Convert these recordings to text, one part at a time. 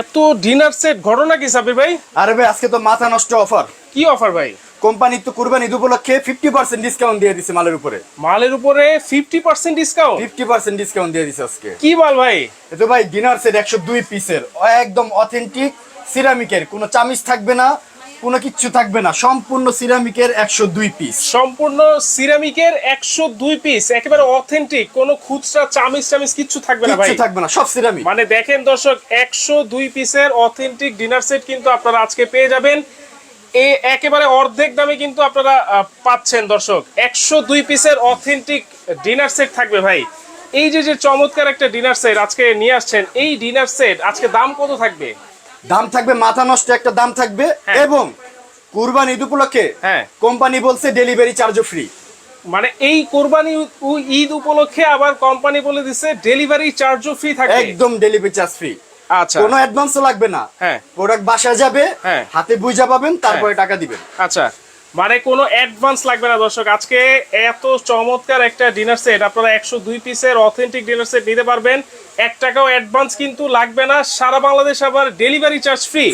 এত dinner set ঘটনা কি সাবির ভাই? আরে ভাই আজকে তো মাথা নষ্ট অফার কি অফার ভাই? কোম্পানি তো কুরবানি ঈদ উপলক্ষে ফিফটি পার্সেন্ট ডিসকাউন্ট দিয়ে দিছে মালের উপরে। মালের উপরে fifty percent discount fifty percent discount দিয়ে দিছে আজকে। কি মাল ভাই? এতো ভাই ডিনার সেট একশো দুই পিসের একদম অথেন্টিক সিরামিকের কোনো চামিচ থাকবে না কোনো কিচ্ছু থাকবে না। সম্পূর্ণ সিরামিকের একশো দুই পিস সম্পূর্ণ সিরামিকের একশো দুই পিস একেবারে অথেন্টিক কোনো খুচরা চামিচ টামিচ কিচ্ছু থাকবে না ভাই। থাকবে না সব সিরামিক। মানে দেখেন দর্শক একশো দুই পিসের অথেন্টিক ডিনার সেট কিন্তু আপনারা আজকে পেয়ে যাবেন। এ একেবারে অর্ধেক দামে কিন্তু আপনারা পাচ্ছেন দর্শক। একশো দুই পিসের অথেন্টিক ডিনার সেট থাকবে ভাই। এই যে যে চমৎকার একটা ডিনার সেট আজকে নিয়ে আসছেন এই ডিনার সেট আজকে দাম কত থাকবে? দাম থাকবে মাথা নষ্ট একটা দাম থাকবে হ্যাঁ। এবং কুরবানি ঈদ উপলক্ষে হ্যাঁ। কোম্পানি বলছে ডেলিভারি চার্জও ফ্রি মানে এই কোরবানি ঈদ উপলক্ষে আবার কোম্পানি বলে দিছে ডেলিভারি চার্জও ফ্রি থাকবে একদম ডেলিভারি চার্জ ফ্রি আচ্ছা কোনো অ্যাডভান্স লাগবে না হ্যাঁ। প্রোডাক্ট বাসায় যাবে হ্যাঁ। হাতে বুঝা পাবেন তারপরে টাকা দিবেন আচ্ছা মানে কোনো অ্যাডভান্স লাগবে না দর্শক। আজকে এত চমৎকার একটা ডিনার সেট আপনারা একশো দুই পিসের অথেন্টিক ডিনার সেট নিতে পারবেন। এক টাকাও অ্যাডভান্স কিন্তু লাগবে না। সারা বাংলাদেশ আবার ডেলিভারি চার্জ ফ্রি।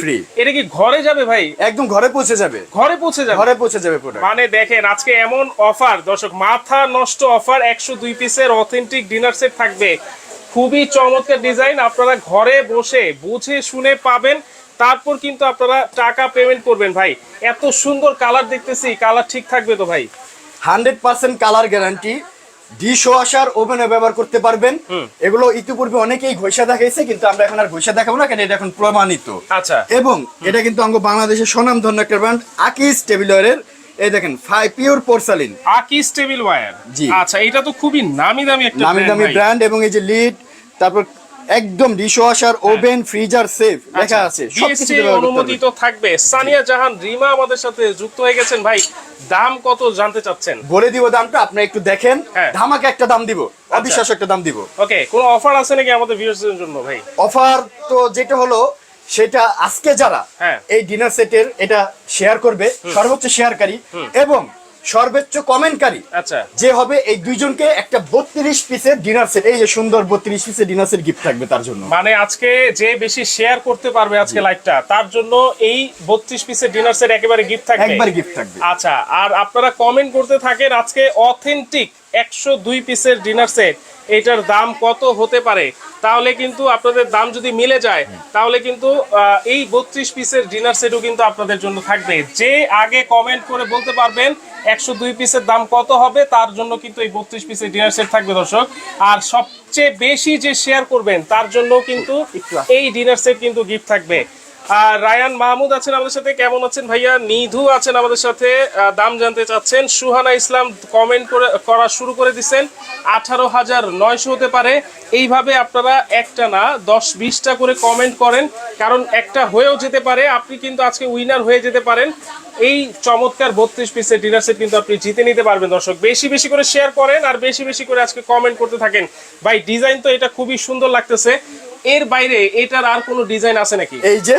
এটা কি ঘরে যাবে ভাই? একদম ঘরে পৌঁছে যাবে। ঘরে পৌঁছে যাবে? ঘরে পৌঁছে যাবে মানে দেখেন আজকে এমন অফার দর্শক মাথা নষ্ট অফার একশো দুই পিসের অথেন্টিক ডিনার সেট থাকবে। খুবই চমৎকার ডিজাইন আপনারা ঘরে বসে বুঝে শুনে পাবেন। তারপর কিন্তু আপনারা টাকা পেমেন্ট করবেন ভাই। এত সুন্দর কালার দেখতেছি কালার ঠিক থাকবে তো ভাই? Hundred percent colour guarantee dish washer ওভেনে ব্যবহার করতে পারবেন। এগুলো ইতিপূর্বে অনেকেই ঘষা দেখাইছে কিন্তু আমরা এখন আর ঘষা দেখাবো না কেন এটা এখন প্রমাণিত। আচ্ছা। এবং এটা কিন্তু অঙ্গ বাংলাদেশের সুনামধন্য একটা ব্র্যান্ড আকিস টেবিলারের এই দেখেন ফাই পিওর পোর্সালিন আকিস টেবিল ওয়্যার জি। আচ্ছা এটা তো খুবই নামি দামি একটা নামি দামি ব্র্যান্ড এবং এই যে লিড তারপর একদম dish washer oven freezer safe লেখা আছে আচ্ছা, সবকিছু অনুমোদিত থাকবে। সানিয়া জাহান রিমা আমাদের সাথে যুক্ত হয়ে গেছেন। ভাই দাম কত জানতে চাচ্ছেন? বলে দিব দামটা আপনি একটু দেখেন। হ্যাঁ। ধামাকে একটা দাম দিব অবিশ্বাস্য একটা দাম দিব। ওকে কোনো অফার আছে নাকি আমাদের ভিউয়ার্সদের জন্য ভাই? অফার তো যেটা হলো সেটা আজকে যারা হ্যাঁ। এই ডিনার সেটের এটা শেয়ার করবে সর্বোচ্চ শেয়ারকারী এবং সর্বোচ্চ কমেন্টকারী। আচ্ছা। যে হবে এই দুইজনকে একটা বত্রিশ পিসের ডিনার সেট এই যে সুন্দর বত্রিশ পিসের ডিনার সেট গিফট থাকবে তার জন্য। মানে আজকে যে বেশি শেয়ার করতে পারবে আজকে লাইভটা তার জন্য এই বত্রিশ পিসের ডিনার সেট একেবারে গিফট থাকবে। একবার গিফট থাকবে। আচ্ছা আর আপনারা কমেন্ট করতে থাকেন আজকে অথেন্টিক একশো দুই পিসের ডিনার সেট এটার দাম কত হতে পারে? তাহলে কিন্তু আপনাদের দাম যদি মিলে যায় তাহলে কিন্তু এই বত্রিশ পিসের ডিনার সেটও কিন্তু আপনাদের জন্য থাকবে। যে আগে কমেন্ট করে বলতে পারবেন একশো দুই পিসের দাম কত হবে তার জন্য কিন্তু এই বত্রিশ পিসের ডিনার সেট থাকবে দর্শক। আর সবচেয়ে বেশি যে শেয়ার করবেন তার জন্য কিন্তু এই ডিনার সেট কিন্তু গিফট থাকবে। আর রায়ান মাহমুদ আছেন আমাদের সাথে। কেমন আছেন ভাইয়া? নিধু আছেন আমাদের সাথে। দাম জানতে চাচ্ছেন, সুহানা ইসলাম কমেন্ট করে, করা শুরু করে দিচ্ছেন। আঠারো হাজার নয়শো হতে পারে। এইভাবে আপনারা একটা না, দশ বিশটা করে কমেন্ট করেন। কারণ একটা হয়েও যেতে পারে, আপনি কিন্তু আজকে উইনার হয়ে যেতে পারেন। এই চমৎকার বত্রিশ পিসের ডিনার সেট কিন্তু আপনি জিতে নিতে পারবেন দর্শক। বেশি বেশি করে শেয়ার করেন আর বেশি বেশি করে আজকে কমেন্ট করতে থাকেন। ভাই ডিজাইন তো এটা খুবই সুন্দর লাগতেছে। এর বাইরে এটার আর কোনো ডিজাইন আছে নাকি? এই যে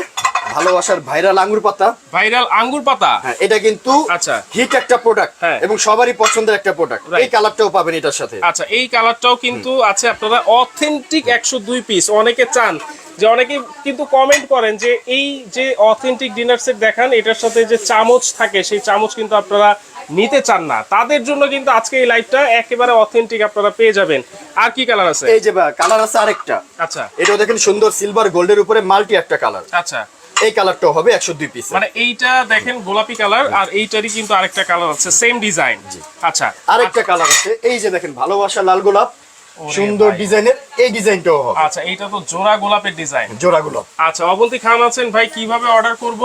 ভালোবাসার ভাইরাল আঙ্গুর পাতা। ভাইরাল আঙ্গুর পাতা? হ্যাঁ এটা কিন্তু আচ্ছা। হিট একটা প্রোডাক্ট হ্যাঁ। এবং সবারই পছন্দের একটা প্রোডাক্ট এই কালারটাও পাবেন এটার সাথে। আচ্ছা এই কালারটাও কিন্তু আছে আপনারা অথেন্টিক একশো দুই পিস অনেকে চান যে অনেকে কিন্তু কমেন্ট করেন যে এই যে অথেন্টিক ডিনার সেট দেখান এটার সাথে যে চামচ থাকে সেই চামচ কিন্তু আপনারা নিতে চান না। তাদের জন্য কিন্তু আজকে এই লাইটটা একেবারে অথেন্টিক আপনারা পেয়ে যাবেন। আর কি কালার আছে? এই যে কালার আছে আরেকটা। আচ্ছা। এটাও দেখেন সুন্দর সিলভার গোল্ডের উপরে মাল্টি একটা কালার আচ্ছা। এই কালারটাও হবে একশো দুই পিস মানে এইটা দেখেন গোলাপি কালার আর এইটারই কিন্তু আরেকটা কালার আছে সেম ডিজাইন আচ্ছা। আরেকটা কালার আছে এই যে দেখেন ভালোবাসা লাল গোলাপ। সুন্দর ডিজাইনের এই ডিজাইনটাও হবে। আচ্ছা এইটা তো জোড়া গোলাপের ডিজাইন। জোড়া গোলাপ। আচ্ছা অবন্তি খান আছেন ভাই কীভাবে অর্ডার করব?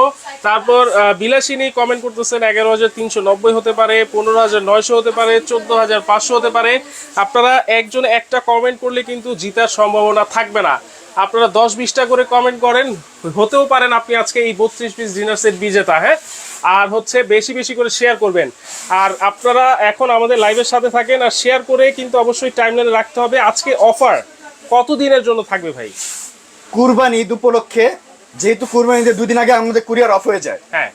তারপর বিলাসিনী কমেন্ট করতেছেন এগারো হাজার তিনশো নব্বই হতে পারে পনেরো হাজার নয়শো হতে পারে চোদ্দ হাজার পাঁচশো হতে পারে। আপনারা একজন একটা কমেন্ট করলে কিন্তু জিতার সম্ভাবনা থাকবে না। আপনারা দশ বিশটা করে কমেন্ট করেন। হতেও পারেন আপনি আজকে এই বত্রিশ পিস ডিনার সেট বিজেতা হ্যাঁ? আর হচ্ছে বেশি বেশি করে শেয়ার করবেন। আর আপনারা এখন আমাদের লাইভের সাথে থাকেন আর শেয়ার করে কিন্তু অবশ্যই টাইমলাইনে রাখতে হবে। আজকে অফার কত দিনের জন্য থাকবে ভাই? কুরবানি ঈদ উপলক্ষে যেহেতু কুরবানি ঈদের দুদিন আগে আমাদের কুরিয়ার অফ হয়ে যায়। হ্যাঁ।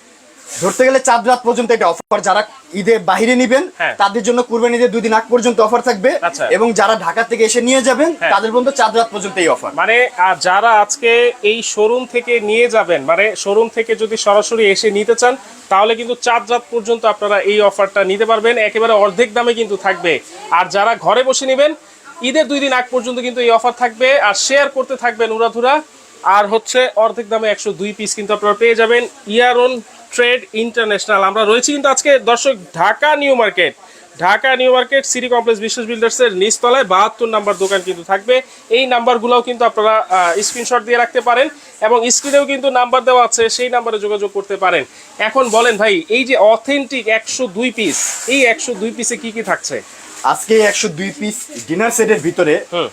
ধরতে গেলে চাঁদ রাত পর্যন্ত এটা অফার যারা ঈদে বাহিরে নিবেন হ্যাঁ। তাদের জন্য কুরবানি ঈদের দুই দিন আগ পর্যন্ত অফার থাকবে। আচ্ছা। এবং যারা ঢাকা থেকে এসে নিয়ে যাবেন হ্যাঁ। তাদের পর্যন্ত চাঁদ রাত পর্যন্ত এই অফার মানে যারা আজকে এই শোরুম থেকে নিয়ে যাবেন মানে শোরুম থেকে যদি সরাসরি এসে নিতে চান তাহলে কিন্তু চাঁদ রাত পর্যন্ত আপনারা এই অফারটা নিতে পারবেন। একেবারে অর্ধেক দামে কিন্তু থাকবে। আর যারা ঘরে বসে নেবেন ঈদের দুই দিন আগ পর্যন্ত কিন্তু এই অফার থাকবে। আর শেয়ার করতে থাকবেন উড়াধুরা। আর হচ্ছে অর্ধেক দামে একশো দুই পিস কিন্তু আপনারা পেয়ে যাবেন। ইয়ারন ট্রেড ইন্টারন্যাশনাল আমরা রয়েছি কিন্তু আজকে দর্শক Dhaka New Market. Dhaka New Market City Complex Biswas বিল্ডার্সের নিচতলায় বাহাত্তর নাম্বার দোকান কিন্তু থাকবে। এই নাম্বারগুলোও কিন্তু আপনারা স্ক্রিনশট দিয়ে রাখতে পারেন এবং স্ক্রিনেও কিন্তু নাম্বার দেওয়া আছে সেই নাম্বারে যোগাযোগ করতে পারেন। এখন বলেন ভাই এই যে অথেন্টিক একশো দুই পিস এই একশো দুই পিসে কি কি থাকছে? আজকে একশো দুই পিস ডিনার সেটের ভিতরে হুম।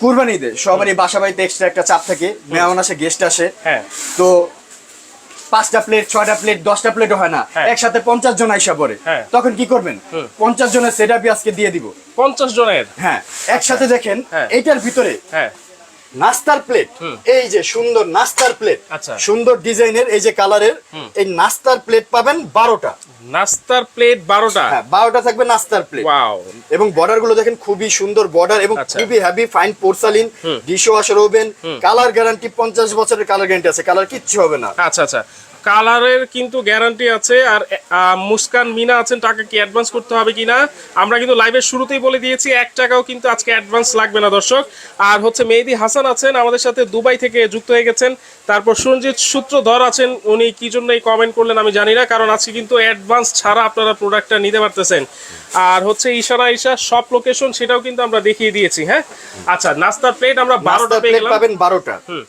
কুরবানি ঈদে সবারই বাসা বাড়িতে এক্সট্রা একটা চাপ থাকে মেহমান আসে গেস্ট আসে। হ্যাঁ। তো পাঁচটা প্লেট ছয়টা প্লেট দশটা প্লেটও হয় না। হ্যাঁ। একসাথে পঞ্চাশ জন আইসা পরে হ্যাঁ। তখন কি করবেন? পঞ্চাশ জনের সেট আজকে দিয়ে দিব। পঞ্চাশ জনের? হ্যাঁ একসাথে দেখেন এটার ভিতরে হ্যাঁ। নাস্তার প্লেট। এই যে সুন্দর নাস্তার প্লেট। আচ্ছা। সুন্দর ডিজাইনের এই যে কালারের এই নাস্তার প্লেট পাবেন বারোটা। নাস্তার প্লেট বারোটা? হ্যাঁ বারোটা থাকবে নাস্তার প্লেট। এবং বর্ডারগুলো দেখেন খুবই সুন্দর বর্ডার এবং আচ্ছা। খুবই heavy fine porcelain dish washer oven colour guarantee পঞ্চাশ বছরের কালার গ্যারান্টি আছে। কালার কিচ্ছু হবে না। আচ্ছা আচ্ছা। কালারের কিন্তু গ্যারান্টি আছে আর মুস্কান মিনা আছেন টাকা কি অ্যাডভান্স করতে হবে কিনা? আমরা কিন্তু লাইভের শুরুতেই বলে দিয়েছি এক টাকাও কিন্তু আজকে অ্যাডভান্স লাগবে না দর্শক। আর হচ্ছে মেহেদি হাসান আছেন আমাদের সাথে দুবাই থেকে যুক্ত হয়ে গেছেন। তারপর সঞ্জিত সূত্রধর আছেন উনি কি জন্য এই কমেন্ট করলেন আমি জানি না কারণ আজকে কিন্তু অ্যাডভান্স ছাড়া আপনারা প্রোডাক্টটা নিতে পারতেছেন। আর হচ্ছে ইশারা ইশা সব লোকেশন সেটাও কিন্তু আমরা দেখিয়ে দিয়েছি হ্যাঁ? আচ্ছা নাস্তার প্লেট আমরা বারোটা পেয়ে গেলাম। পাবেন বারোটা। হুম।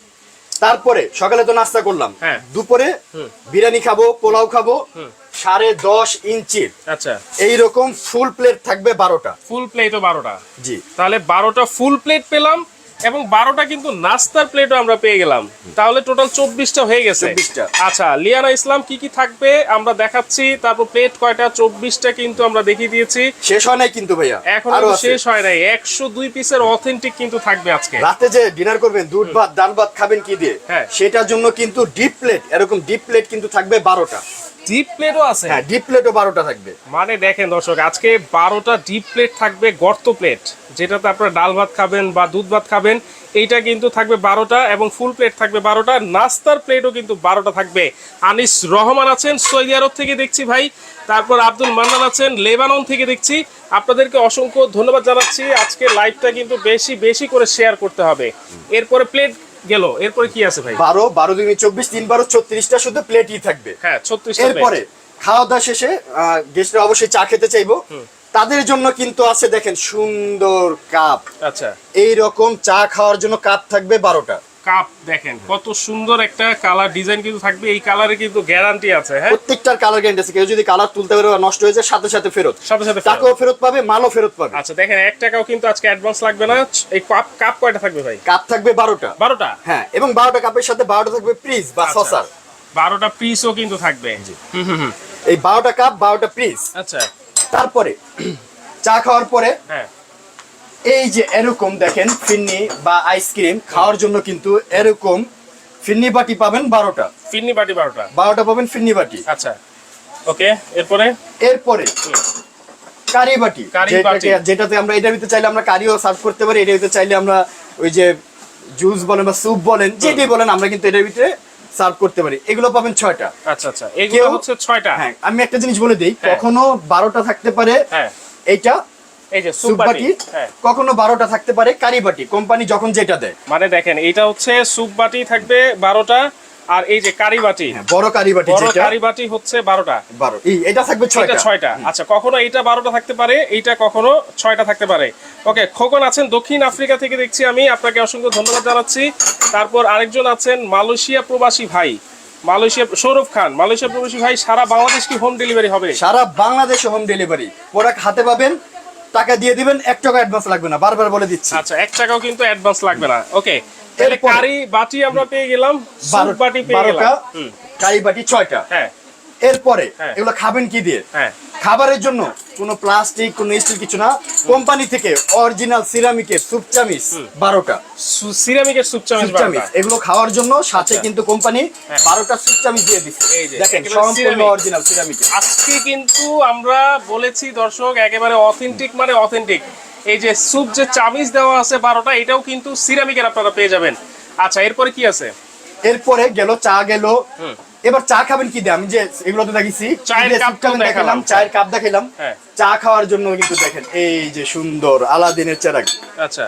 তারপরে সকালে তো নাস্তা করলাম। হ্যাঁ। দুপুরে বিরিয়ানি খাব পোলাও খাব সাড়ে দশ ইঞ্চির আচ্ছা। এইরকম ফুল প্লেট থাকবে বারোটা। ফুল প্লেটও বারোটা। জি। তাহলে বারোটা ফুল প্লেট পেলাম এবং বারোটা কিন্তু নাস্তার প্লেটও আমরা পেয়ে গেলাম। তাহলে টোটাল চব্বিশটা হয়ে গেছে। আচ্ছা লিয়ানা ইসলাম কি কি থাকবে? আমরা দেখাচ্ছি। তারপর প্লেট কয়টা? চব্বিশটা কিন্তু আমরা দেখিয়ে দিয়েছি। শেষ হয় নাই কিন্তু ভাইয়া। এখন শেষ হয় নাই। একশো দুই পিসের অথেন্টিক কিন্তু থাকবে আজকে। রাতে যে ডিনার করবেন দুধ ভাত ডাল ভাত খাবেন কি দিয়ে? হ্যাঁ। সেটার জন্য কিন্তু ডিপ প্লেট এরকম ডিপ প্লেট কিন্তু থাকবে বারোটা। ডিপ প্লেটও আছে। হ্যাঁ ডিপ প্লেটও বারোটা থাকবে। মানে দেখেন দর্শক আজকে বারোটা ডিপ প্লেট থাকবে গর্ত প্লেট যেটাতে আপনারা ডাল ভাত খাবেন বা দুধ ভাত খাবেন এইটা কিন্তু থাকবে বারোটা এবং ফুল প্লেট থাকবে বারোটা। নাস্তার প্লেটও কিন্তু বারোটা থাকবে। আনিস রহমান আছেন সৌদি আরব থেকে দেখছি ভাই। তারপর আব্দুল মান্নান আছেন লেবানন থেকে দেখছি। আপনাদেরকে অসংখ্য ধন্যবাদ জানাচ্ছি। আজকে লাইভটা কিন্তু বেশি বেশি করে শেয়ার করতে হবে। এরপরে প্লেট গেল। এরপরে কি আছে ভাই? বারো বারো দুই চব্বিশ তিন বারো ছত্রিশটা শুধু প্লেটই থাকবে। হ্যাঁ ছত্রিশ এরপরে খাওয়া দাওয়া শেষে গেস্টরা অবশ্যই চা খেতে চাইব। তাদের জন্য কিন্তু আছে দেখেন সুন্দর কাপ আচ্ছা। এই রকম চা খাওয়ার জন্য কাপ থাকবে বারোটা। কাপ দেখেন কত সুন্দর একটা কালার ডিজাইন কিন্তু থাকবে এই কালারে কিন্তু গ্যারান্টি আছে হ্যাঁ? প্রত্যেকটার কালার গ্যারান্টি আছে। কেউ যদি কালার তুলতে পারে বা নষ্ট হয়ে যায় সাথে সাথে ফেরত। সাথে সাথে টাকাও ফেরত পাবে মালও ফেরত পাবে। আচ্ছা দেখেন এক টাকাও কিন্তু আজকে অ্যাডভান্স লাগবে না। এই কাপ কাপ কয়টা থাকবে ভাই? কাপ থাকবে বারোটা। বারোটা? হ্যাঁ এবং বারোটা কাপের সাথে বারোটা থাকবে প্রিজ বা। সসার বারোটা পিসও কিন্তু থাকবে। হুম হুম হুম। এই বারোটা কাপ বারোটা প্রিজ আচ্ছা। তারপরে চা খাওয়ার পরে হ্যাঁ। এই যে এরকম দেখেন ফিন্নি বা আইসক্রিম খাওয়ার জন্য কিন্তু এরকম ফিন্নি বাটি পাবেন বারোটা। ফিন্নি বাটি বারোটা। বারোটা পাবেন ফিন্নি বাটি। আচ্ছা। ওকে এরপরে? এরপরে কারি বাটি। যেটাতে আমরা এটার ভিতরে চাইলে আমরা কারিও সার্ভ করতে পারি এটার ভিতরে চাইলে আমরা ওই যে জুস বলেন বা স্যুপ বলেন যেটাই বলেন আমরা কিন্তু এটার ভিতরে সার্ভ করতে পারি। এগুলো পাবেন ছয়টা। আচ্ছা আচ্ছা। এগুলো হচ্ছে ছয়টা। হ্যাঁ আমি একটা জিনিস বলে দিই হ্যাঁ। কখনো বারোটা থাকতে পারে হ্যাঁ। এইটা এই যে স্যুপ বাটি? বাটি কখনো বারোটা থাকতে পারে কারি বাটি কোম্পানি যখন যেটা দেয়। মানে দেখেন এইটা হচ্ছে সুপ বাটি থাকবে বারোটা আর এই যে কারি বাটি। বড় কারি বাটি বড় কারি বাটি হচ্ছে বারোটা। বারো এই এটা থাকবে এটা ছয়টা। ছয়টা। আচ্ছা কখনো এইটা বারোটা থাকতে পারে এইটা কখনো ছয়টা থাকতে পারে। ওকে খোকন আছেন দক্ষিণ আফ্রিকা থেকে দেখছি আমি। আপনাকে অসংখ্য ধন্যবাদ জানাচ্ছি। তারপর আরেকজন আছেন মালয়েশিয়া প্রবাসী ভাই। মালয়েশিয়া সৌরভ খান মালয়েশিয়া প্রবাসী ভাই সারা বাংলাদেশ কি হোম ডেলিভারি হবে? সারা বাংলাদেশে হোম ডেলিভারি প্রোডাক্ট হাতে পাবেন টাকা দিয়ে দিবেন এক টাকা অ্যাডভান্স লাগবে না বারবার বলে দিচ্ছি। আচ্ছা এক টাকাও কিন্তু অ্যাডভান্স লাগবে না। ওকে তাহলে কারি বাটি আমরা পেয়ে গেলাম বাটি পেয়ে গেলাম। কারি বাটি ছয়টা। হ্যাঁ। এরপরে হ্যাঁ। এগুলো খাবেন কি দিয়ে? হ্যাঁ। খাবারের জন্য কোনো প্লাস্টিক কোনো স্টিল কিছু না। কোম্পানি থেকে অরিজিনাল সিরামিকের সুপ চামিচ বারোটা। সিরামিকের সুপ চামচ সুপ চামিচ। এগুলো খাওয়ার জন্য সাথে আচ্ছা। কিন্তু কোম্পানি হ্যাঁ। বারোটা সুপ চামিচ দিয়ে দিচ্ছে দেখেন সম্পূর্ণ অরিজিনাল সিরামিক আজকে কিন্তু আমরা বলেছি দর্শক একেবারে অথেন্টিক মানে অথেন্টিক এই যে স্যুপ যে চামিচ দেওয়া আছে বারোটা এটাও কিন্তু সিরামিকের আপনারা পেয়ে যাবেন। আচ্ছা এরপরে কি আছে? এরপরে গেল চা গেল। এবার চা খাবেন কি দিয়ে আমি যে এগুলো তো দেখেছি দেখালাম। চায়ের কাপ দেখালাম হ্যাঁ। চা খাওয়ার জন্য কিন্তু দেখেন এই যে সুন্দর আলাদিনের চেরাগ। আচ্ছা।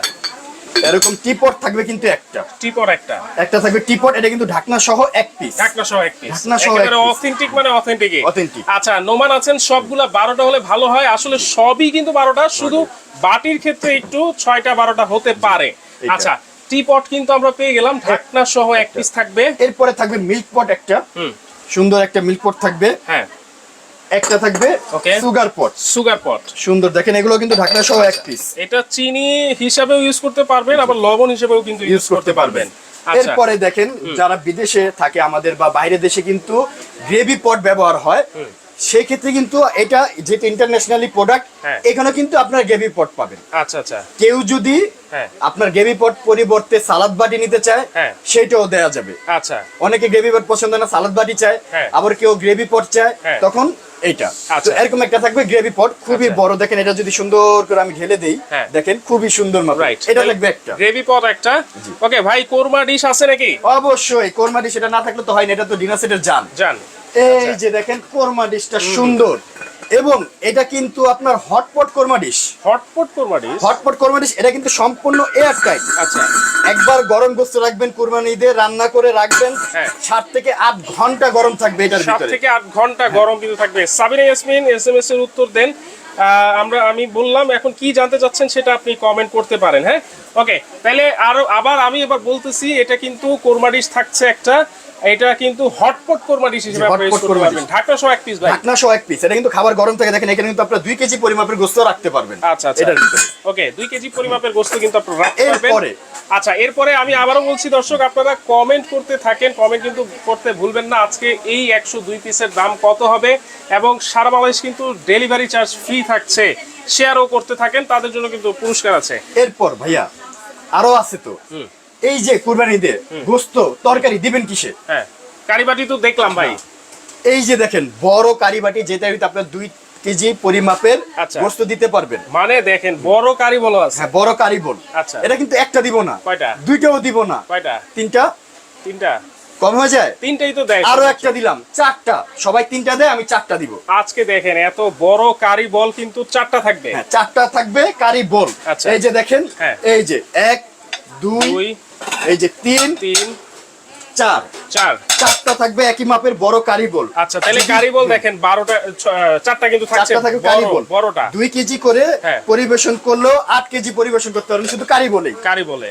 এরকম টিপট থাকবে কিন্তু একটা। টিপর একটা। একটা থাকবে টিপট এটা কিন্তু ঢাকনা সহ এক পিস ঢাকনা সহ এক পিস ঢাকনা সহ একেবারে অথেন্টিক মানে অথেন্টিক Authentic। আচ্ছা নোমান আছেন সবগুলা বারোটা হলে ভালো হয়। আসলে সবই কিন্তু বারোটা শুধু বাটির ক্ষেত্রে একটু ছয়টা বারোটা হতে পারে। এইটা। আচ্ছা টিপট কিন্তু আমরা পেয়ে গেলাম। ঢাকনা সহ এক পিস থাকবে। এরপরে থাকবে মিল্ক পট একটা। সুন্দর একটা মিল্ক পট থাকবে। হ্যাঁ। একটা থাকবে সুগার পট সুগার পট সুন্দর। দেখেন এগুলো কিন্তু ঢাকনা সহ এক পিস এটা চিনি হিসাবেও ইউজ করতে পারবেন আবার লবণ হিসেবেও কিন্তু ইউজ করতে পারবেন। আচ্ছা। এরপরে দেখেন যারা বিদেশে থাকে আমাদের বা বাইরে দেশে কিন্তু গ্রেভি পট ব্যবহার হয়। সেই ক্ষেত্রে কিন্তু এটা যেটা ইন্টারন্যাশনালি প্রোডাক্ট। এখানে কিন্তু আপনার গ্রেভি পট পাবেন। আচ্ছা আচ্ছা। কেউ যদি হ্যাঁ। আপনার গ্রেভি পট পরিবর্তে সালাদ বাটি নিতে চায় হ্যাঁ। সেটাও দেওয়া যাবে। আচ্ছা। অনেকে গ্রেভি পট পছন্দ না সালাদ বাটি চায় হ্যাঁ। আবার কেউ গ্রেভি পট চায়। তখন এইটা। আচ্ছা। তো এরকম একটা থাকবে গ্রেভি পট খুবই আচ্ছা। বড়। দেখেন এটা যদি সুন্দর করে আমি ঢেলে দেই। দেখেন খুবই সুন্দর রাইট এটা লাগবে একটা। গ্রেভি পট একটা? ওকে ভাই কোরমা ডিশ আছে নাকি? অবশ্যই কোরমা ডিশ এটা না থাকলে তো হয় না এটা তো ডিনার সেটের জান জান এই আচ্ছা। যে দেখেন কোরমা ডিশটা সুন্দর। এবং এটা কিন্তু আপনার hotpot korma dish. Hotpot korma dish? Hotpot korma dish এটা কিন্তু সম্পূর্ণ এয়ার টাইট আচ্ছা। একবার গরম গোস্ত রাখবেন কুরবানি ঈদে রান্না করে রাখবেন। হ্যাঁ। সাত থেকে আট ঘণ্টা গরম থাকবে এটার সাত থেকে আট ঘণ্টা গরম কিন্তু থাকবে। Sabina Yasmin S M S এর উত্তর দেন। আমরা আমি বললাম এখন কি জানতে চাচ্ছেন সেটা আপনি কমেন্ট করতে পারেন হ্যাঁ? ওকে তাহলে আরও আবার আমি এবার বলতেছি এটা কিন্তু কোরমা ডিশ থাকছে একটা এটা কিন্তু হটপট কোরমা ডিশ হিসেবে আপনি use করতে পারবেন। ডিশ। ঢাকা সহ এক পিস ভাই। ঢাকনা সহ এক পিস এটা কিন্তু খাবার গরম থাকে দেখেন এখানে কিন্তু আপনার দুই কেজি পরিমাপের গোস্ত রাখতে পারবেন। আচ্ছা আচ্ছা। ওকে দুই কেজি পরিমাপের কিন্তু আপনারা রাখতে পারবেন। এরপরে? আচ্ছা এরপরে আমি আবারও বলছি দর্শক আপনারা কমেন্ট করতে থাকেন কমেন্ট কিন্তু করতে ভুলবেন না। আজকে এই একশো দুই পিসের দাম কত হবে? এবং সারা বাংলাদেশ কিন্তু ডেলিভারি চার্জ ফ্রি থাকছে। শেয়ারও করতে থাকেন তাদের জন্য কিন্তু পুরস্কার আছে। এরপর ভাইয়া আরও আছে তো। হুম। এই যে কুরবানি ঈদে গোস্ত তরকারি দিবেন কিসে? হ্যাঁ কারিবাটি তো দেখলাম ভাই। এই যে দেখেন বড় কারি বাটি যেটা হইতে আপনার দুই কেজি পরিমাপের আচ্ছা। গোস্ত দিতে পারবেন। মানে দেখেন বড় কারি বলো আছে। হ্যাঁ বড় কারি বোল। আচ্ছা। এটা কিন্তু একটা দিব না। কয়টা? দুইটাও দিব না। কয়টা? তিনটা? তিনটা? কম হয়ে যায়? তিনটাই তো দেয়। আরও একটা দিলাম। চারটা। সবাই তিনটা দেয় আমি চারটা দিব। আজকে দেখেন এত বড় কারি বল কিন্তু চারটা থাকবে। হ্যাঁ চারটা থাকবে কারি বোল। আচ্ছা। এই যে দেখেন হ্যাঁ। এই যে এক দুই এই যে তিন তিন চার। চার। চারটা থাকবে একই মাপের বড় কারি বোল। আচ্ছা তাহলে কারি বল দেখেন বারোটা চারটা কিন্তু থাকছে চারটা থাকবে কারি বড়, বোল। বড়টা। দুই কেজি করে হ্যাঁ। পরিবেশন করলেও আট কেজি পরিবেশন করতে পারবেন শুধু কারি বলেই। কারি বলে।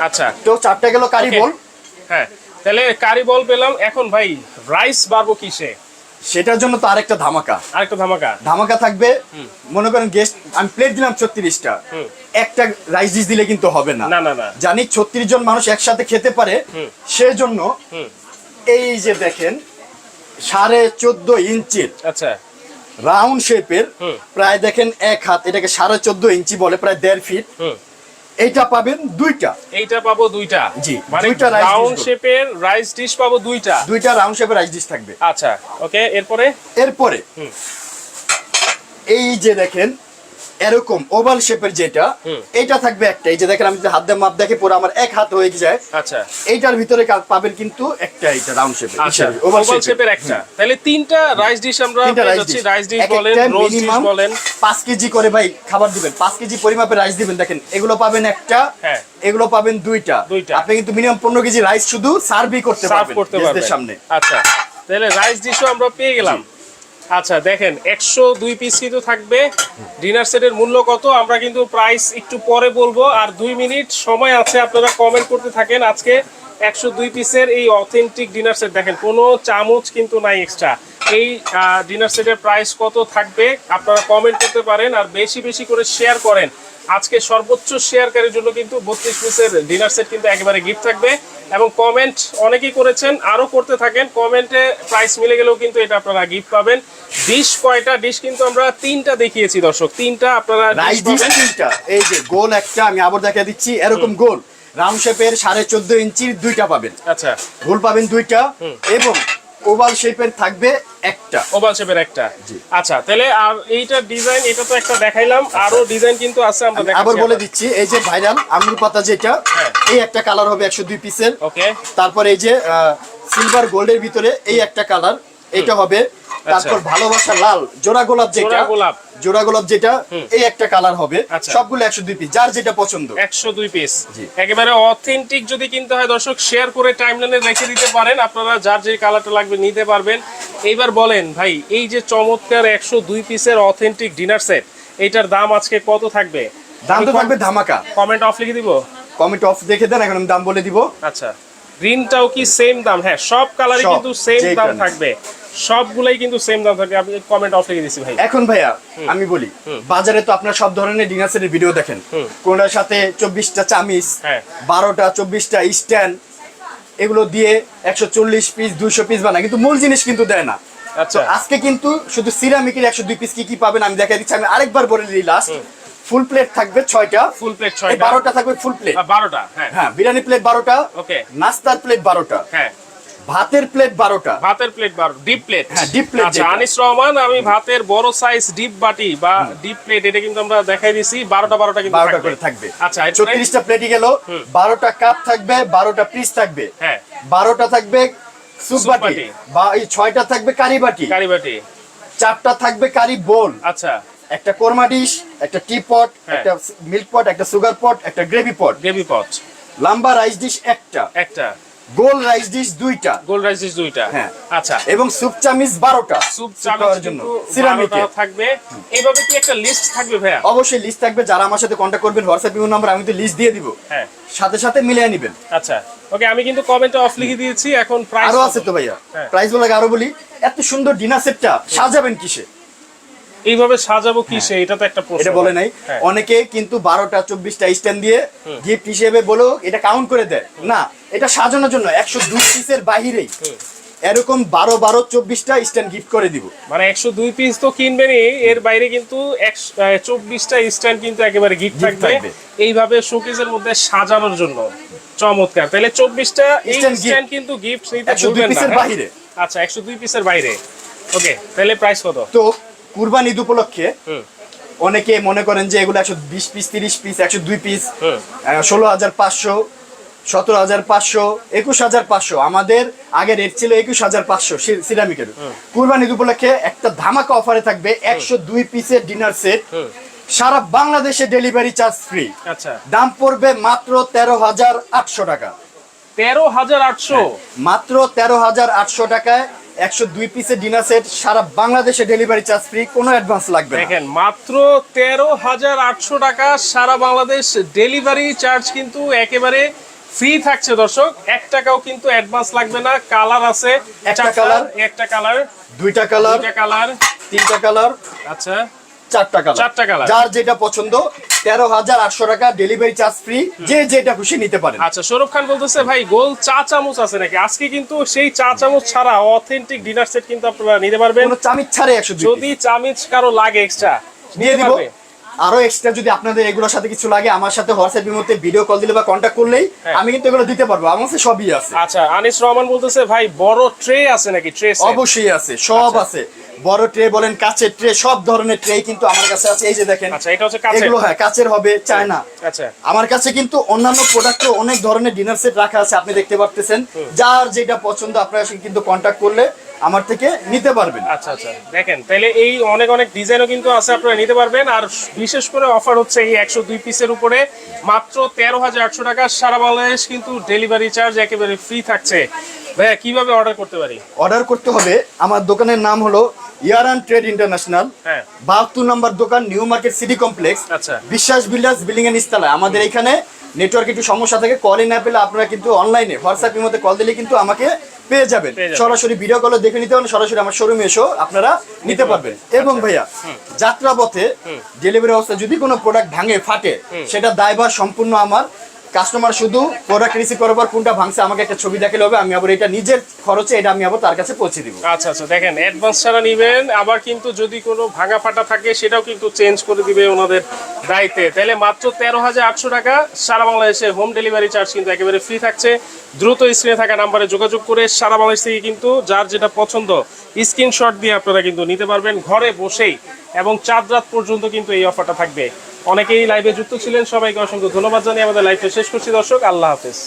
আচ্ছা। তো চারটা গেল কারি বল। হ্যাঁ। তাহলে কারি বল পেলাম। এখন ভাই রাইস বাড়বো কিসে? সেটার জন্য তো আরেকটা ধামাকা। আরেকটা ধামাকা। ধামাকা থাকবে মনে করেন গেস্ট আমি প্লেট দিলাম ছত্রিশটা। একটা রাইস ডিশ দিলে কিন্তু হবে না। না না জানি ছত্রিশ জন মানুষ একসাথে খেতে পারে। সেজন্য হুম। এই যে দেখেন সাড়ে চোদ্দ ইঞ্চির আচ্ছা। রাউন্ড শেপের প্রায় দেখেন এক হাত এটাকে সাড়ে চোদ্দ ইঞ্চি বলে প্রায় দেড় ফিট এইটা পাবেন দুইটা। এইটা পাবো দুইটা। জি, মানে দুইটা রাউন্ড শেপের রাইস ডিশ পাবো দুইটা। দুইটা রাউন্ড শেপের রাইস ডিশ থাকবে। আচ্ছা ওকে এরপরে? এরপরে হুম। এই যে দেখেন এরকম ওভাল শেপের যেটা। এইটা থাকবে একটা এই যে দেখেন আমি হাত দিয়ে মাপ দেখে পুরো আমার এক হাত হয়ে যায়। আচ্ছা। এইটার ভিতরে পাবেন কিন্তু একটা এইটা রাউন্ড শেপের আচ্ছা ওভাল শেপের একটা। তাহলে তিনটা রাইস ডিশ আমরা তিনটা রাইস ডিশ রাইস ডিশ বলেন রোজ ডিশ বলেন। পাঁচ কেজি করে ভাই খাবার দিবেন। পাঁচ কেজি পরিমাপের রাইস দিবেন। দেখেন এগুলো পাবেন একটা হ্যাঁ। এগুলো পাবেন দুইটা। দুইটা। আপনি কিন্তু মিনিমাম পনেরো কেজি রাইস শুধু সার্ভই করতে সার্ভ করতে guestদের পারবেন। সামনে। আচ্ছা তাহলে রাইস ডিশও আমরা পেয়ে গেলাম। আচ্ছা দেখেন, একশো দুই পিস কিন্তু থাকবে। ডিনার সেটের মূল্য কত? আমরা কিন্তু প্রাইস একটু পরে বলব। আর দুই মিনিট সময় আছে, আপনারা কমেন্ট করতে থাকেন। আজকে একশো দুই পিসের এই অথেন্টিক ডিনার সেট দেখেন, কোনো চামচ কিন্তু নাই এক্সট্রা এই ডিনার সেটের প্রাইস কত থাকবে? আপনারা কমেন্ট করতে পারেন আর বেশি বেশি করে শেয়ার করেন। আজকে সর্বোচ্চ শেয়ারকারীর জন্য কিন্তু বত্রিশ পিসের ডিনার সেট কিন্তু একেবারে গিফট থাকবে। এবং কমেন্ট অনেকেই করেছেন আরও করতে থাকেন। কমেন্টে প্রাইস মিলে গেলেও কিন্তু এটা আপনারা গিফট পাবেন। ডিশ কয়টা? ডিশ কিন্তু আমরা তিনটা দেখিয়েছি দর্শক। তিনটা আপনারা তিনটা। এই যে গোল একটা আমি আবার দেখা দিচ্ছি এরকম গোল। রাউন্ড শেপের সাড়ে চোদ্দ ইঞ্চির দুইটা পাবেন। আচ্ছা। গোল পাবেন দুইটা এবং ওভাল শেপের থাকবে একটা। ওভাল শেপের একটা। আচ্ছা তাহলে আর এইটা ডিজাইন এটা তো একটা দেখাইলাম। আরও ডিজাইন কিন্তু আছে আমরা দেখাচ্ছি আবার বলে দিচ্ছি এই যে ভাইরাল আঙুর পাতা যেটা হ্যাঁ। এই একটা কালার হবে একশো দুই পিসের। ওকে। তারপর এই যে সিলভার গোল্ডের ভিতরে এই একটা কালার এটা হবে তারপর ভালোবাসা লাল জোড়া গোলাপ যেটা গোলাপ। জোড়া গোলাপ যেটা এই একটা কালার হবে। আচ্ছা। সবগুলো একশো দুই পিস যার যেটা পছন্দ। একশো দুই পিস একেবারে অথেন্টিক যদি কিনতে হয় দর্শক শেয়ার করে টাইমলাইনে রেখে দিতে পারেন। আপনারা যার যে কালারটা লাগবে নিতে পারবেন। এইবার বলেন ভাই এই যে চমৎকার একশো দুই পিসের অথেন্টিক ডিনার সেট এইটার দাম আজকে কত থাকবে? দাম তো থাকবে ধামাকা। কমেন্ট অফ লিখে দিব? কমেন্ট অফ দেখে দেন এখন আমি দাম বলে দিব। আচ্ছা। গ্রিনটাও কি সেম দাম? হ্যাঁ সব কালারই কিন্তু সেম দাম থাকবে। সবগুলাই কিন্তু সেম দাম থাকবে। আপনি কমেন্ট অফ লিখে দিছি ভাই। এখন ভাইয়া আমি বলি বাজারে তো আপনার সব ধরনের ডিনার সেটের ভিডিও দেখেন। কোনটার সাথে চব্বিশটা চামিচ হ্যাঁ। বারোটা চব্বিশটা স্ট্যান্ড এগুলো দিয়ে একশো চল্লিশ পিস দুইশো পিস বানায়। কিন্তু মূল জিনিস কিন্তু দেয় না। আচ্ছা। আজকে কিন্তু শুধু সিরামিকের একশো দুই পিস কি কি পাবেন আমি দেখা দিচ্ছি। আমি আরেকবার বলে দিই লাস্ট ফুল প্লেট থাকবে ছয়টা। ফুল প্লেট ছয়টা। বারোটা থাকবে ফুল প্লেট। বারোটা হ্যাঁ। হ্যাঁ বিরিয়ানি প্লেট বারোটা ওকে। নাস্তার প্লেট বারোটা হ্যাঁ। ভাতের প্লেট বারোটা। ভাতের প্লেট বারো ডিপ প্লেট। হ্যাঁ, deep plate আচ্ছা আনিস রহমান আমি ভাতের বড় সাইজ ডিপ বাটি বা ডিপ প্লেট এটা কিন্তু আমরা দেখাই দিছি বারোটা বারোটা কিন্তু বারোটা করে থাকবে। আচ্ছা? চৌত্রিশটা প্লেটই গেল। বারোটা কাপ থাকবে বারোটা পিস থাকবে। হ্যাঁ। বারোটা থাকবে সুপ বাটি। বা এই ছয়টা থাকবে কারি বাটি। কারি বাটি। চারটা থাকবে কারি বোল আচ্ছা। একটা কোরমা ডিশ একটা টি পট হ্যাঁ। একটা মিল্ক পট একটা সুগার পট একটা গ্রেভি পট গ্রেভি পট লম্বা রাইস ডিশ একটা। একটা। গোল রাইস ডিশ দুইটা। গোল্ড রাইস ডিশ দুইটা। হ্যাঁ। আচ্ছা। এবং স্যুপ চামিচ বারোটা। স্যুপ soup জন্য। কিন্তু সিরামিকের বারোটা থাকবে। এইভাবে কি একটা লিস্ট থাকবে ভাইয়া? অবশ্যই লিস্ট থাকবে। যারা আমার সাথে কন্ট্যাক্ট করবেন হোয়াটসঅ্যাপ ইমেল নাম্বার আমি তো লিস্ট দিয়ে দিব। হ্যাঁ। সাথে সাথে মিলিয়ে নেবেন। আচ্ছা। ওকে আমি কিন্তু কমেন্টে অফ লিখে দিয়েছি। এখন প্রাইস আরও আছে তো ভাইয়া। হ্যাঁ। প্রাইস বলে আরও বলি। এত সুন্দর ডিনার সেটটা সাজাবেন কিসে? এইভাবে সাজাবো কি সে? এটা তো একটা প্রশ্ন। এটা বলে নাই। হ্যাঁ। অনেকে কিন্তু বারোটা চব্বিশটা স্ট্যান্ড দিয়ে গিফট হিসেবে বলেও এটা কাউন্ট করে দেয়। না এটা সাজানোর জন্য একশো দুই পিসের বাহিরেই এরকম বারো বারো চব্বিশটা স্ট্যান্ড গিফট করে দিব। মানে একশো দুই পিস তো কিনবেনই এর বাইরে কিন্তু চব্বিশটা স্ট্যান্ড কিন্তু একেবারে গিফট থাকবে। এইভাবে শোকেসের মধ্যে সাজানোর জন্য। চমৎকার। তাহলে চব্বিশটা। স্ট্যান্ড কিন্তু গিফট নিতে 102 ভুলবেন না পিসের হ্যাঁ? বাহিরে। আচ্ছা একশো দুই পিসের বাইরে। ওকে তাহলে প্রাইস কত? তো কুরবান ঈদ উপলক্ষে অনেকে মনে করেন যে এগুলো একশো বিশ পিস তিরিশ পিস একশো দুই পিস ষোলো হাজার পাঁচশো সতেরো হাজার পাঁচশো একুশ হাজার পাঁচশো। আমাদের আগে রেট ছিল একুশ হাজার পাঁচশো সিরামিকের। কুরবান ঈদ উপলক্ষে একটা ধামাকা অফারে থাকবে একশো দুই পিসের ডিনার সেট সারা বাংলাদেশে ডেলিভারি চার্জ ফ্রি আচ্ছা। দাম পড়বে মাত্র তেরো হাজার আটশো টাকা। তেরো হাজার আটশো? মাত্র তেরো হাজার আটশো টাকায় একশো দুই পিসের ডিনার সেট সারা বাংলাদেশে ডেলিভারি চার্জ ফ্রি কোনো অ্যাডভান্স লাগবে না দেখেন মাত্র তেরো হাজার আটশো টাকা সারা বাংলাদেশ ডেলিভারি চার্জ কিন্তু একেবারে ফ্রি থাকছে দর্শক এক টাকাও কিন্তু অ্যাডভান্স লাগবে না কালার আছে একটা colour? একটা কালার দুইটা কালার দুইটা কালার তিনটা কালার আচ্ছা চারটা কালার চারটা colour। যার যেটা পছন্দ তেরো হাজার আটশো টাকা ডেলিভারি চার্জ ফ্রি যে যেটা খুশি নিতে পারেন। আচ্ছা সৌরভ খান বলতেছে ভাই গোল চা চামচ আছে নাকি? আজকে কিন্তু সেই চা চামচ ছাড়া অথেন্টিক ডিনার সেট কিন্তু আপনারা নিতে পারবেন। চামিচ ছাড়ে একশো দুই যদি চামিচ কারও লাগে এক্সট্রা নিয়ে দিব। আরও এক্সট্রা যদি আপনাদের এগুলোর সাথে কিছু লাগে আমার সাথে হোয়াটসঅ্যাপের মধ্যে ভিডিও কল দিলে বা কন্ট্যাক্ট করলেই হ্যাঁ। আমি কিন্তু এগুলো দিতে পারব। আমার কাছে সবই আছে। আচ্ছা আনিস রহমান বলতেছে ভাই বড় ট্রে আছে নাকি? ট্রে অবশ্যই আছে সব আচ্ছা। আছে। বড় ট্রে বলেন কাচের ট্রে সব ধরনের ট্রে কিন্তু আমার কাছে আছে। এই যে দেখেন আচ্ছা এটা হচ্ছে কাছে এগুলো হ্যাঁ কাচের হবে চায়না। আচ্ছা আমার কাছে কিন্তু অন্যান্য প্রোডাক্টও অনেক ধরনের ডিনার সেট রাখা আছে আপনি দেখতে পারতেছেন। যার যেটা পছন্দ আপনারা কিন্তু কন্ট্যাক্ট করলে আমার থেকে নিতে পারবেন। আচ্ছা আচ্ছা। দেখেন তাহলে এই অনেক অনেক ডিজাইনও কিন্তু আছে আপনারা নিতে পারবেন। আর বিশেষ করে অফার হচ্ছে এই একশো দুই পিসের উপরে। মাত্র তেরো হাজার আটশো টাকা সারা বাংলাদেশ কিন্তু ডেলিভারি চার্জ একেবারে ফ্রি থাকছে। ভাইয়া কীভাবে অর্ডার করতে পারি? অর্ডার করতে হবে। আমার দোকানের নাম হলো ইয়ারান ট্রেড ইন্টারন্যাশনাল বাহাত্তর নম্বর দোকান New Market City Complex. Biswas builders building এর নিস্তালায়। আমাদের এখানে নেটওয়ার্ক একটু সমস্যা থাকে কলে না পেলে আপনারা কিন্তু অনলাইনে হোয়াটসঅ্যাপের মধ্যে কল দিলে কিন্তু আমাকে পেয়ে যাবেন। সরাসরি ভিডিও কলে দেখে নিতে পারেন সরাসরি আমার শোরুমে এসেও আপনারা নিতে পারবেন। এবং আচ্ছা। ভাইয়া যাত্রা পথে ডেলিভারি অবস্থা যদি কোনো প্রোডাক্ট ভাঙে ফাটে সেটা দায়ভার সম্পূর্ণ আমার। কাস্টমার শুধু প্রোডাক্ট রিসিভ করার পর কোনটা ভাঙছে, আমাকে একটা ছবি দেখালে হবে, আমি আবার এটা নিজের খরচে এটা আমি আবার তার কাছে পৌঁছে দিব। আচ্ছা আচ্ছা দেখেন অ্যাডভান্স ছাড়া নিবেন, আবার কিন্তু যদি কোনো ভাঙা ফাটা থাকে, সেটাও কিন্তু চেঞ্জ করে দিবে ওনাদের দায়িত্বে। তাহলে মাত্র তেরো হাজার আটশো টাকা সারা বাংলাদেশে হোম ডেলিভারি চার্জ কিন্তু একেবারে ফ্রি থাকছে। দ্রুত স্ক্রিনে থাকা নাম্বারে যোগাযোগ করে সারা বাংলাদেশ থেকে কিন্তু যার যেটা পছন্দ স্ক্রিনশট দিয়ে আপনারা কিন্তু নিতে পারবেন ঘরে বসেই, এবং চাঁদ রাত পর্যন্ত কিন্তু এই অফারটা থাকবে। অনেকেই লাইভে যুক্ত ছিলেন। সবাইকে অসংখ্য ধন্যবাদ জানিয়ে আমাদের লাইভটা শেষ করছি। দর্শক, আল্লাহ হাফেজ।